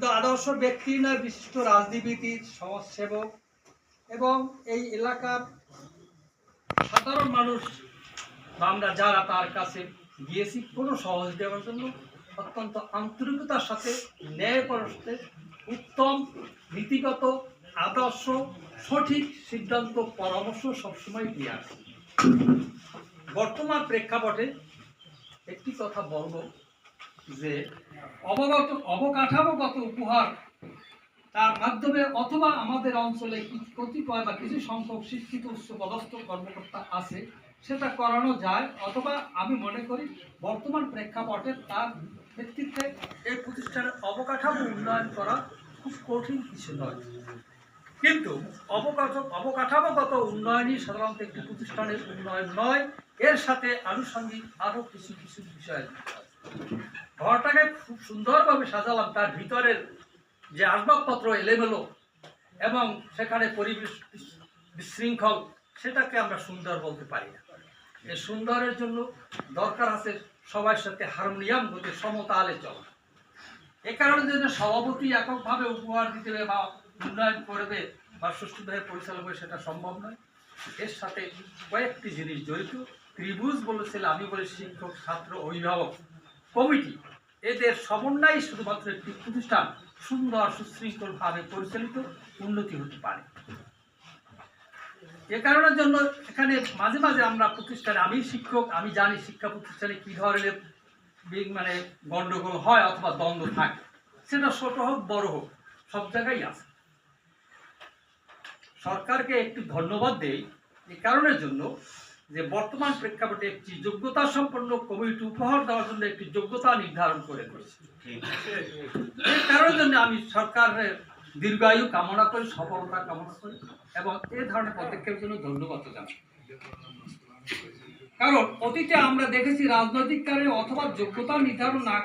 শুধু আদর্শ ব্যক্তি নয়, বিশিষ্ট রাজনীতিবিদ, সমাজসেবক এবং এই এলাকার সাধারণ মানুষ আমরা যারা তার কাছে গিয়েছি, কোনো সহজ দেওয়ার জন্য অত্যন্ত আন্তরিকতার সাথে, ন্যায় পরস্তে উত্তম, নীতিগত, আদর্শ, সঠিক সিদ্ধান্ত, পরামর্শ সবসময় দিয়ে আসে। বর্তমান প্রেক্ষাপটে একটি কথা বলব। যে অবগত, অবকাঠামোগত উপহার তার মাধ্যমে অথবা আমাদের অঞ্চলে কতিপয় বা কিছু সংখ্যক শিক্ষিত, উচ্চপদস্থ কর্মকর্তা আছে, সেটা করানো যায়, অথবা আমি মনে করি বর্তমান প্রেক্ষাপটে তার ভিত্তিতে এই প্রতিষ্ঠানের অবকাঠামো উন্নয়ন করা খুব কঠিন কিছু নয় কিন্তু অবকাঠ অবকাঠামোগত উন্নয়নই সাধারণত একটি প্রতিষ্ঠানের উন্নয়ন নয়, এর সাথে আনুষঙ্গিক আরও কিছু কিছু বিষয়। ঘরটাকে খুব সুন্দরভাবে সাজালাম, তার ভিতরের যে আসবাবপত্র, এলেমেলো, এবং সেখানে পরিবেশ বিশৃঙ্খল, সেটাকে আমরা সুন্দর বলতে পারি না। এই সুন্দরের জন্য দরকার আছে সবার সাথে হারমোনিয়াম হতে সমতালে চলা। এ কারণে জন্য সভাপতি এককভাবে উপহার দিতে বা উন্নয়ন করবে বা সুষ্ঠুভাবে পরিচালনা করবে সেটা সম্ভব নয়। এর সাথে কয়েকটি জিনিস জড়িত। ত্রিভুজ বলেছিল, আমি বলি শিক্ষক, ছাত্র, অভিভাবক, কমিটি। এদের সমন্বয় শুধুমাত্র একটি প্রতিষ্ঠান সুন্দর সুশৃঙ্খলভাবে পরিচালিত উন্নতি হতে পারে। এ কারণের জন্য এখানে মাঝে মাঝে আমরা প্রতিষ্ঠানে, আমি শিক্ষক, আমি জানি শিক্ষা প্রতিষ্ঠানে কী ধরনের মানে গণ্ডগোল হয় অথবা দ্বন্দ্ব থাকে। সেটা ছোট হোক, বড় হোক, সব জায়গায় আছে। সরকারকে একটু ধন্যবাদ দেই এ কারণের জন্য যে বর্তমান প্রেক্ষাপটে একটি যোগ্যতা সম্পন্ন কমিটি উপহার দেওয়ার জন্য একটি যোগ্যতা নির্ধারণ করে করেছে। এই কারণের জন্য আমি সরকারের দীর্ঘায়ু কামনা করি সফলতা কামনা করি এবং এ ধরনের পদক্ষেপের জন্য ধন্যবাদ জানাই। কারণ অতীতে আমরা দেখেছি রাজনৈতিক কারণে অথবা যোগ্যতা নির্ধারণ না